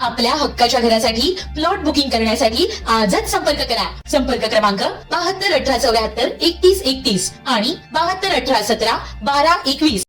आपल्या हक्काच्या घरासाठी प्लॉट बुकिंग करण्यासाठी आजच संपर्क करा. संपर्क क्रमांक बहात्तर अठरा चौऱ्याहत्तर एकतीस एकतीस आणि बहात्तर अठरा सतरा बारा एकवीस.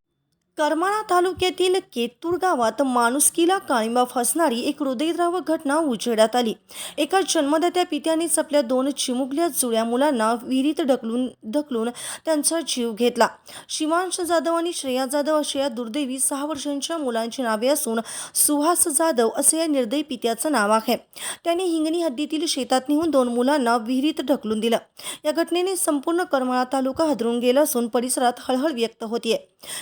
करमाळा तालुक्यातील केतूर गावात माणुसकीला काळिंबा फसणारी एक हृदयद्रावक घटना उजेडात आली. एका जन्मदात्या पित्यानेच आपल्या दोन चिमुकल्या जुळ्या मुलांना विहिरीत ढकलून ढकलून त्यांचा जीव घेतला. शिवांश जाधव आणि श्रेया जाधव अशा या दुर्दैवी सहा वर्षांच्या मुलांची नावे असून सुहास जाधव असे या निर्दयी पित्याचं नाव आहे. त्याने हिंगणी हद्दीतील शेतात नेहून दोन मुलांना विहिरीत ढकलून दिलं. या घटनेने संपूर्ण करमाळा तालुका हदरून गेला असून परिसरात हळहळ व्यक्त होतीये.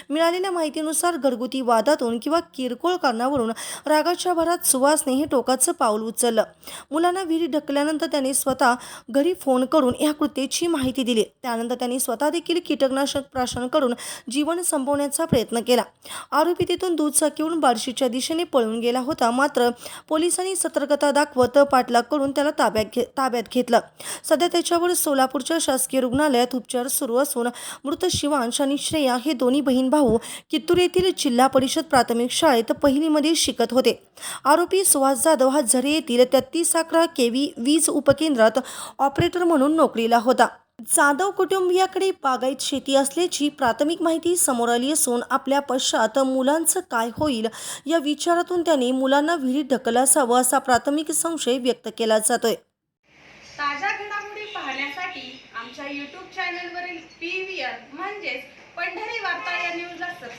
मिळालेल्या माहितीनुसार घरगुती वादातून किंवा किरकोळ कारणावरून रागाच्या भरात सुवासने हे टोकाचं पाऊल उचललं. मुलांना विहिरी ढकल्यानंतर त्याने स्वतः घरी फोन करून या कृत्याची माहिती दिली. त्यानंतर त्यांनी स्वतः देखील कीटकनाशक प्राशन करून जीवन संपवण्याचा प्रयत्न केला. आरोपी तिथून दुचाकीवरून बार्शीच्या दिशेने पळून गेला होता. मात्र पोलिसांनी सतर्कता दाखवत पाठलाग करून त्याला ताब्यात घे ताब्यात घेतलं. सध्या त्याच्यावर सोलापूरच्या शासकीय रुग्णालयात उपचार सुरू असून मृत शिवांश आणि श्रेया हे दोन्ही बहीण भाऊ कित्तूर येथील जिल्हा परिषद प्राथमिक शाळेत पहिलीमध्ये शिकत होते. आरोपी सुहास जाधव हा झरे येथील तेहतीस अकरा केवी वीज उपकेंद्रात ऑपरेटर म्हणून नोकरीला होता. जाधव कुटुंबियाकडे बागायत शेती असल्याची प्राथमिक माहिती समोर आली असून आपल्या पश्चात मुलांचं काय होईल या विचारातून त्याने मुलांना विहिरीत ढकललं असावं असा प्राथमिक संशय व्यक्त केला जातोय. ताज्या घडामोडी पाहण्यासाठी आमच्या यूट्यूब चॅनलवरील पी व्ही आर म्हणजेच पंढरी वार्ता या न्यूजला सबस्क्राईब